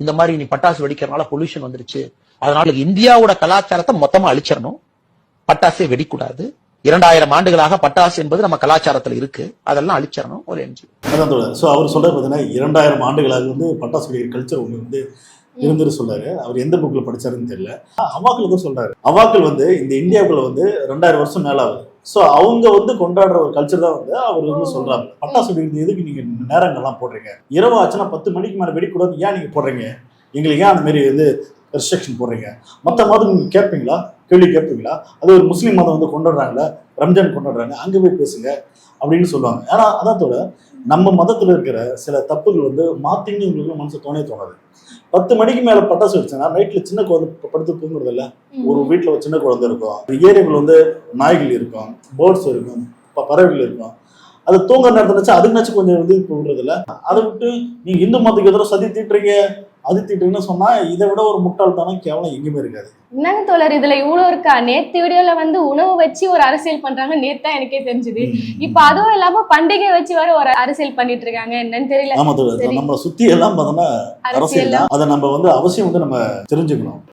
இந்த மாதிரி நீ பட்டாசு வெடிக்கிறதுனால பொல்யூஷன் வந்துருச்சு. அதனால இந்தியாவோட கலாச்சாரத்தை மொத்தமா அழிச்சிடணும். பட்டாசே வெடிக்கூடாது. இரண்டாயிரம் ஆண்டுகளாக பட்டாசு என்பது நம்ம கலாச்சாரத்துல இருக்கு. அதெல்லாம் அழிச்சிடணும். ஒரு என்ஜிஓ அதான் தோழர். ஸோ அவர் சொல்றது பார்த்தீங்கன்னா இரண்டாயிரம் ஆண்டுகளாக வந்து பட்டாசு வெடிக்கிற கல்ச்சர் ஒன்று வந்து இருந்துட்டு சொல்றாரு அவர் எந்த புக்கில் படிச்சாருன்னு தெரியல. அவாக்கள் தான் சொல்றாரு. அவாக்கள் வந்து இந்த இந்தியாவுக்குள்ள வந்து ரெண்டாயிரம் வருஷம் மேல ஆகுது ஸோ அவங்க வந்து கொண்டாடுற ஒரு கல்ச்சர் தான் வந்து அவர் வந்து சொல்றாரு. பட்டாசு வெடிக்கிறது எதுக்கு நீங்க நேரங்கள்லாம் போடுறீங்க? இரவு ஆச்சுன்னா பத்து மணிக்கு மேலே வெடிக்கூடாது ஏன் நீங்க போடுறீங்க? எங்களுக்கு ஏன் அந்த மாதிரி வந்து ரெஸ்ட்ரிக்ஷன் போடுறீங்க? மற்ற மதம் நீங்க கேட்பீங்களா? கேள்வி கேட்பீங்களா? அது ஒரு முஸ்லீம் மதம் வந்து கொண்டாடுறாங்களே ரம்ஜான் கொண்டாடுறாங்க அங்கே போய் பேசுங்க அப்படின்னு சொல்லுவாங்க. ஏன்னா அதான் தோட நம்ம மதத்துல இருக்கிற சில தப்புகள் வந்து மாத்தின்னு உங்களுக்கு மனசு தோணே தோணாது. பத்து மணிக்கு மேல பட்டாசு வெடிச்சா நைட்ல சின்ன குழந்தை படுத்து தூங்குறது இல்ல ஒரு வீட்டுல ஒரு சின்ன குழந்தை இருக்கும். ஏரியாவில் வந்து நாய்கள் இருக்கும் பேர்ட்ஸ் இருக்கும் பறவைகள் இருக்கும். அது தூங்குற நேரத்துல வச்சு அதுக்குனாச்சும் கொஞ்சம் வந்து இப்போ விடுறது இல்ல அதை விட்டு நீங்க இந்து மதத்துக்கு எதிராக சதி தீட்டுறீங்க. அது தீட்டுறீங்கன்னு சொன்னா இதை விட ஒரு முட்டாள்தனம் கேவலம் எங்கேயுமே இருக்காது. என்னங்க தோழர் இதுல இவ்வளவு இருக்கா? நேத்து வீடியோல வந்து உணவு வச்சு ஒரு அரசியல் பண்றாங்க. நேத்து எனக்கே தெரிஞ்சது. இப்ப அதுவும் இல்லாம பண்டிகை வச்சு வர ஒரு அரசியல் பண்ணிட்டு இருக்காங்க என்னன்னு தெரியல. ஆமா தோழர் சரி. நம்மளை சுத்தி எல்லாம் பார்த்தோம்னா அரசியல் அரசியல் தான். அதை நம்ம வந்து அவசியம் வந்து நம்ம தெரிஞ்சுக்கணும்.